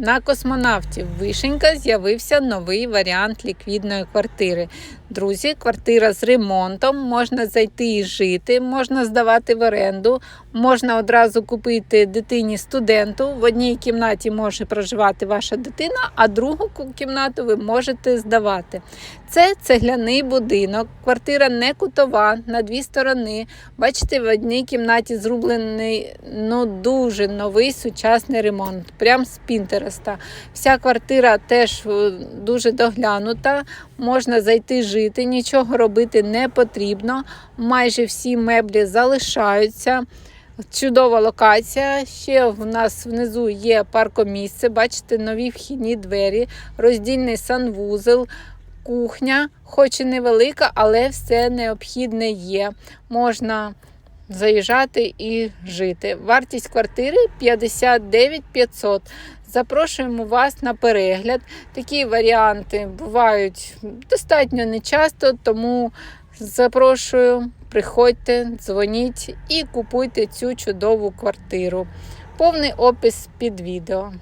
На космонавтів Вишенька з'явився новий варіант ліквідної квартири. Друзі, квартира з ремонтом, можна зайти і жити, можна здавати в оренду, можна одразу купити дитині студенту. В одній кімнаті може проживати ваша дитина, а другу кімнату ви можете здавати. Це цегляний будинок, квартира не кутова на дві сторони. Бачите, в одній кімнаті зроблений ну дуже новий сучасний ремонт, прям з Пінтереста. Вся квартира теж е, дуже доглянута. Можна зайти жити, нічого робити не потрібно. Майже всі меблі залишаються. Чудова локація. Ще в нас внизу є паркомісце. Бачите, нові вхідні двері, роздільний санвузел, кухня, хоч і невелика, але все необхідне є. Можна заїжджати і жити. Вартість квартири 59 500. Запрошуємо вас на перегляд. Такі варіанти бувають достатньо нечасто, тому запрошую, приходьте, дзвоніть і купуйте цю чудову квартиру. Повний опис під відео.